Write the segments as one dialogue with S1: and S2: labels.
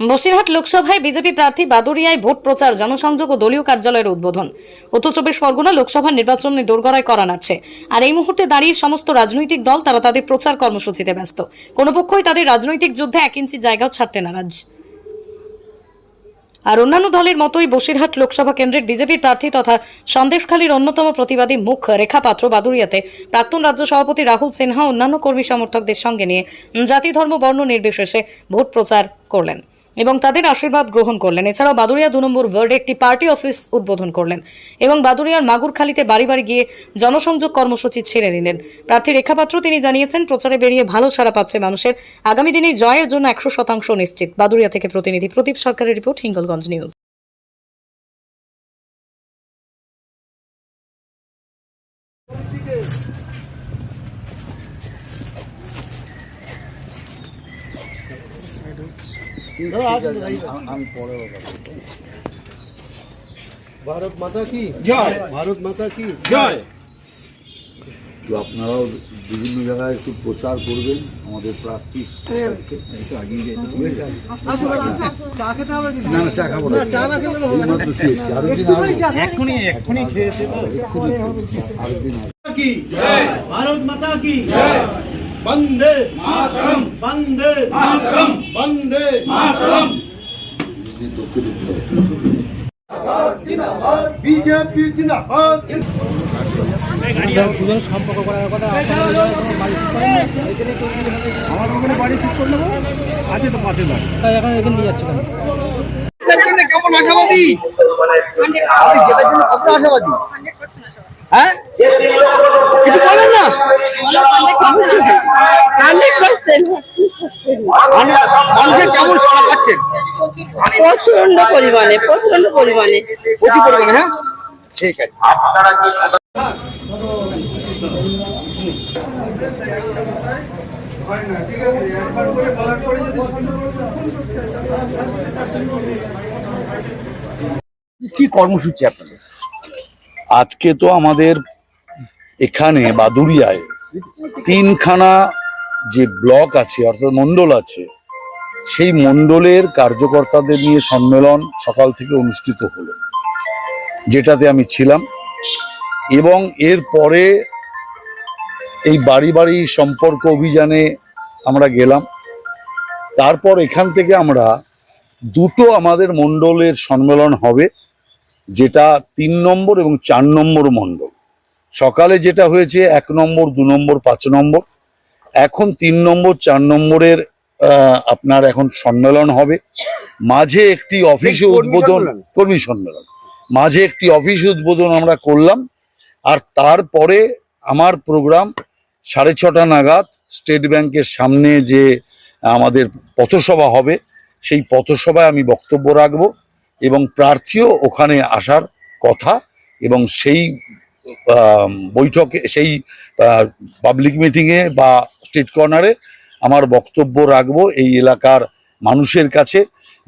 S1: বসিরহাট লোকসভায় বিজেপি প্রার্থী বাদুরিয়ায় ভোট প্রচার, জনসংযোগ ও দলীয় কার্যালয়ের উদ্বোধন। উত্তর চব্বিশ পরগনা লোকসভা নির্বাচন দোরগড়ায় করা নাড়ছে। আর এই মুহূর্তে দাঁড়িয়ে সমস্ত রাজনৈতিক দল, তারা তাদের প্রচার কর্মসূচিতে ব্যস্ত। কোনো পক্ষই তাদের রাজনৈতিক যুদ্ধে এক ইঞ্চি জায়গাও ছাড়তে নারাজ। আর অন্যান্য দলের মতোই বসিরহাট লোকসভা কেন্দ্রের বিজেপির প্রার্থী তথা সন্দেশখালীর অন্যতম প্রতিবাদী মুখ রেখা পাত্র বাদুরিয়াতে প্রাক্তন রাজ্য সভাপতি রাহুল সিনহা অন্যান্য কর্মী সমর্থকদের সঙ্গে নিয়ে জাতি, ধর্ম, বর্ণ নির্বিশেষে ভোট প্রচার করলেন। এবং তাদের আশীর্বাদ গ্রহণ করলেন। এছাড়াও বাদুরিয়া দু নম্বর ওয়ার্ডে একটি পার্টি অফিস উদ্বোধন করলেন এবং বাদুরিয়ার মাগুরখালীতে বাড়ি বাড়ি গিয়ে জনসংযোগ কর্মসূচি ছেড়ে নিলেন। প্রার্থী রেখাপাত্র তিনি জানিয়েছেন, প্রচারে বেরিয়ে ভালো সাড়া পাচ্ছে মানুষের। আগামী দিনে জয়ের জন্য একশো শতাংশ নিশ্চিত। বাদুরিয়া থেকে প্রতিনিধি প্রদীপ সরকারের রিপোর্ট, হিঙ্গলগঞ্জ নিউজ।
S2: তো আপনারাও বিভিন্ন জায়গায় একটু প্রচার করবেন আমাদের প্রার্থী
S3: ভারত মাতা কি? বন্দে মাতরম। বন্দে মাতরম। বন্দে
S2: মাতরম। বিজেপি
S3: জিন্দাবাদ। সম্পর্ক
S4: আমার বাড়ি তো তাই এখন যাচ্ছে
S3: কেমন আশাবাদী? হ্যাঁ? মানুষের কেমন সাড়া পাচ্ছেন?
S5: প্রচণ্ড পরিমাণে প্রচণ্ড পরিমাণে।
S3: প্রচুর পরিমাণে হ্যাঁ? ঠিক আছে। কি কর্মসূচি আপনাদের?
S2: আজকে তো আমাদের এখানে বাদুরিয়ায় তিনখানা যে ব্লক আছে, অর্থাৎ মণ্ডল আছে, সেই মণ্ডলের কার্যকর্তাদের নিয়ে সম্মেলন সকাল থেকে অনুষ্ঠিত হলো, যেটাতে আমি ছিলাম। এবং এর পরে এই বাড়ি বাড়ি সম্পর্ক অভিযানে আমরা গেলাম। তারপর এখান থেকে আমরা দুটো আমাদের মণ্ডলের সম্মেলন হবে, যেটা তিন নম্বর এবং চার নম্বর মণ্ডল। সকালে যেটা হয়েছে, এক নম্বর, দু নম্বর, পাঁচ নম্বর। এখন তিন নম্বর চার নম্বরের আপনার এখন সম্মেলন হবে। মাঝে একটি অফিস উদ্বোধন কর্মী সম্মেলন। মাঝে একটি অফিস উদ্বোধন আমরা করলাম। আর তারপরে আমার প্রোগ্রাম সাড়ে ছটা নাগাদ স্টেট ব্যাংকের সামনে যে আমাদের পথসভা হবে সেই পথসভায় আমি বক্তব্য রাখব এবং প্রার্থীও ওখানে আসার কথা এবং সেই বৈঠকে সেই পাবলিক মিটিংয়ে বা স্ট্রিট কর্নারে আমার বক্তব্য রাখব এই এলাকার মানুষের কাছে।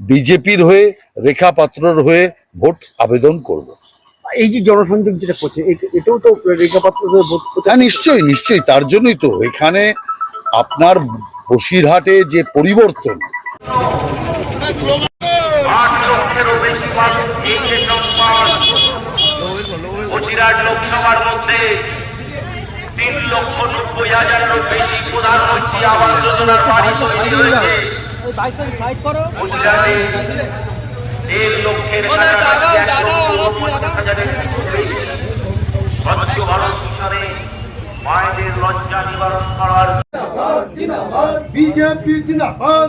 S2: বিজেপির হয়ে রেখা পাত্রর হয়ে ভোট আবেদন করব।
S3: এই যে জনসংযোগ যেটা করছে এটাও তো রেখাপাত্র ভোট
S2: হ্যাঁ নিশ্চয়ই নিশ্চয়ই তার জন্যই তো। এখানে আপনার বসিরহাটে যে পরিবর্তন।
S6: লোকসভার মধ্যে তিন লক্ষ নব্বই হাজারেরও বেশি প্রধানমন্ত্রী আবাস যোজনার বাড়ি তৈরি হয়েছে দেড় লক্ষের স্বচ্ছ ভারত মিশনে মায়েদের লজ্জা নিবারণ করার
S3: বিজেপি জিন্দাবাদ।